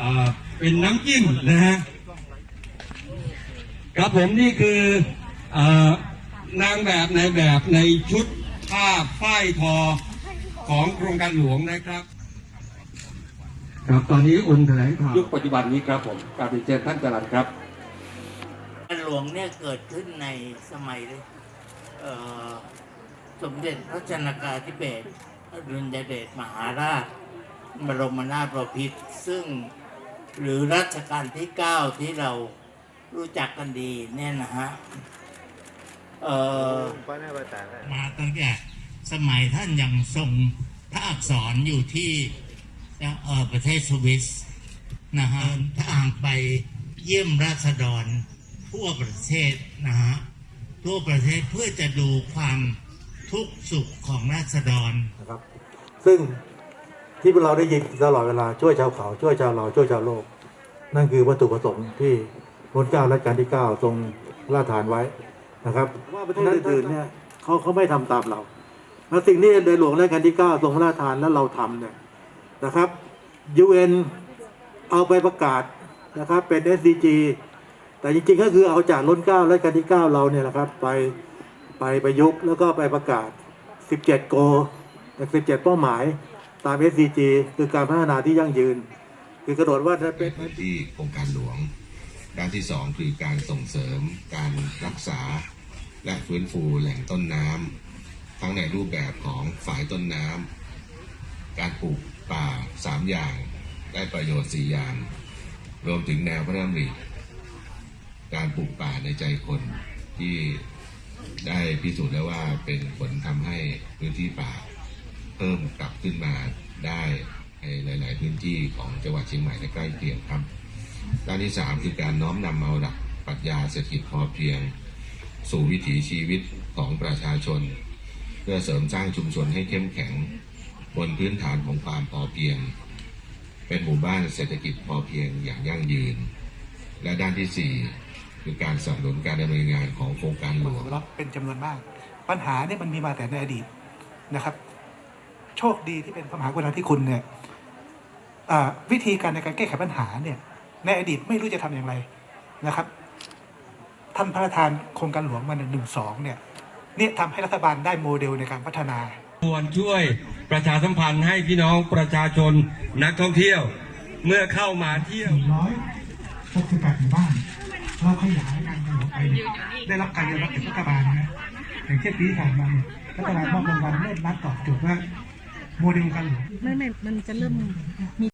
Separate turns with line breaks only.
อ่าเป็นน้ำจิ้มนะฮะครับผมนี่คือเอ่อนางแบบในแบบในชุดผ้าฝ้ายทอของโครงการหลวงนะครับครับตอนนี้อุ่นแถลงข่าวยุคปัจจุบันนี้ครับผมกราบเรียนเชิญท่านจรัญครับ
หลวงเนี่ยเกิดขึ้นในสมัยเอ่อสมเด็จพระชนากาธิเบศรอดุลยเดชมหาราช บรมนาถบพิตรซึ่งหรือรัชกาลที่เก้าที่เรารู้จักกันดีเนี่ยนะฮะเออมาตั้งแต่สมัยท่านยังทรงพระอักษรอยู่ที่เออประเทศสวิสนะฮะทางไปเยี่ยมราษฎรทั่วประเทศนะฮะทั่วประเทศเพื่อจะดูความทุกข์สุขของราษฎร
นะครับ ซึ่ง ที่พวกเราได้ยินตลอดเวลาช่วยชาวเขา ช่วยชาวเราช่วยชาวโลก นั่นคือวัตถุประสงค์ที่รัชกาลรัชกาลที่เก้าทรงล่าฐานไว้นะครับว่าประเทศอื่นๆเนี่ยเขาเขาไม่ทำตามเราแล้วสิ่งที่ในหลวงรัชกาลที่เก้าทรงล่าฐานแล้วเราทำเนี่ยนะครับ UN เอเอาไปประกาศนะครับเป็น SDG แต่จริงๆก็คือเอาจากล้นเก้ารัชกาลที่เก้าเราเนี่ยนะครับไปไปประยุกต์แล้วก็ไปประกาศ 17 โกจาก17 เป้าหมาย ตาม SDG คือการพัฒนาที่ยั่งยืน คือกระโดดว่าจะเป็น
พื้นที่โครงการหลวง ด้านที่สองคือการส่งเสริม การรักษา และฟื้นฟูแหล่งต้นน้ำทั้งในรูปแบบของฝายต้นน้ำการปลูกป่าสามอย่าง ได้ประโยชน์สี่อย่าง รวมถึงแนวพระราชดำริการปลูกป่าในใจคนที่ได้พิสูจน์แล้วว่าเป็นผลทำให้พื้นที่ป่า เพิ่มกลับขึ้นมาได้ในหลาย ๆ พื้นที่ของจังหวัดเชียงใหม่และใกล้เคียงครับด้านที่ 3 คือการน้อมนำเอาหลักปรัชญาเศรษฐกิจพอเพียง สู่วิถีชีวิตของประชาชน เพื่อเสริมสร้างชุมชนให้เข้มแข็ง บนพื้นฐานของความพอเพียง เป็นหมู่บ้านเศรษฐกิจพอเพียงอย่างยั่งยืน และด้านที่ 4 คือการสนับสนุนการดำเนินงานของโครงการหลวง
รับเป็นจำนวนมาก ปัญหาเนี่ยมันมีมาแต่ในอดีตนะครับ โชคดีที่เป็นพระมหากรุณาธิคุณเนี่ยอ่าวิธีการในการแก้ไขปัญหาเนี่ยในอดีตไม่รู้จะทำอย่างไรนะครับ ท่านพระราชทานโครงการหลวงมาหนึ่งหนึ่งสองเนี่ยเนี่ยทำให้รัฐบาลได้โมเดลในการพัฒนา
ควรช่วยประชาสัมพันธ์ให้พี่น้องประชาชนนักท่องเที่ยว เมื่อเข้ามาเที่ยว
468หมู่บ้านเราขยายการเงินไปเนี่ยได้รับการยอมรับจากรัฐบาลนะอย่างเช่นปีที่ผ่านมาเนี่ยรัฐบาลมอบรางวัลเลิศรัฐตอบโจทย์ว่า โมเดลกันเหรอ
ไม่ไม่มันจะเริ่มมี